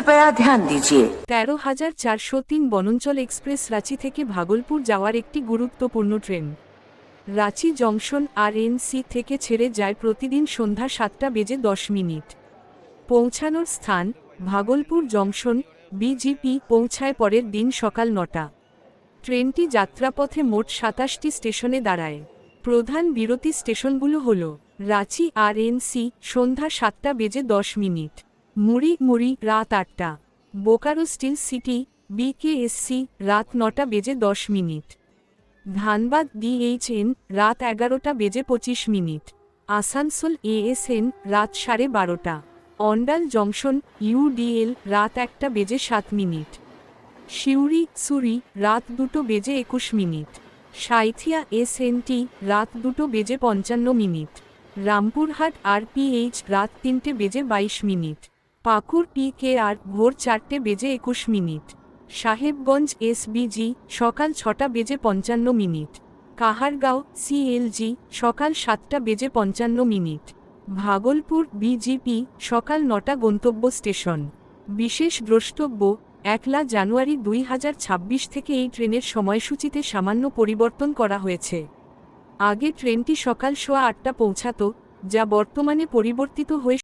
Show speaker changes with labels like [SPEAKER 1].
[SPEAKER 1] कृपया ध्यान दीजिए
[SPEAKER 2] তেরো হাজার চারশো তিন বনাঞ্চল এক্সপ্রেস রাঁচি থেকে ভাগলপুর যাওয়ার একটি গুরুত্বপূর্ণ ট্রেন রাঁচি জংশন আর সি থেকে ছেড়ে যায় প্রতিদিন সন্ধ্যা সাতটা বেজে দশ মিনিট পৌঁছানোর স্থান ভাগলপুর জংশন বিজিপি পৌঁছায় পরের দিন সকাল নটা ট্রেনটি যাত্রাপথে মোট সাতাশটি স্টেশনে দাঁড়ায় প্রধান বিরতি স্টেশনগুলো হল রাঁচি আর সি সন্ধ্যা সাতটা বেজে দশ মিনিট মুড়ি মুড়ি রাত আটটা। বোকারো স্টিল সিটি, বিকেএসসি, রাত নটা বেজে দশ মিনিট। ধানবাদ ডিএইচএন, রাত এগারোটা বেজে পঁচিশ মিনিট। আসানসোল এএসএন, রাত সাড়ে বারোটা। অন্ডাল জংশন, ইউডিএল, রাত একটা বেজে সাত মিনিট। সিউড়ি, সুরি, রাত দুটো বেজে একুশ মিনিট। সাইথিয়া এসএনটি, রাত দুটো বেজে পঞ্চান্ন মিনিট। রামপুরহাট আরপিএইচ, রাত তিনটে বেজে বাইশ মিনিট। পাকুর পিকেআর ভোর চারটে বেজে একুশ মিনিট। সাহেবগঞ্জ এসবিজি, সকাল ছটা বেজে পঞ্চান্ন মিনিট। কাহারগাঁও সিএলজি, সকাল সাতটা বেজে পঞ্চান্ন মিনিট। ভাগলপুর বিজিপি, সকাল নটা গন্তব্য স্টেশন। বিশেষ দ্রষ্টব্য, একলা জানুয়ারি দুই হাজার ছাব্বিশ থেকে এই ট্রেনের সময়সূচিতে সামান্য পরিবর্তন করা হয়েছে। আগে ট্রেনটি সকাল সোয়া আটটা পৌঁছাত, যা বর্তমানে পরিবর্তিত হয়ে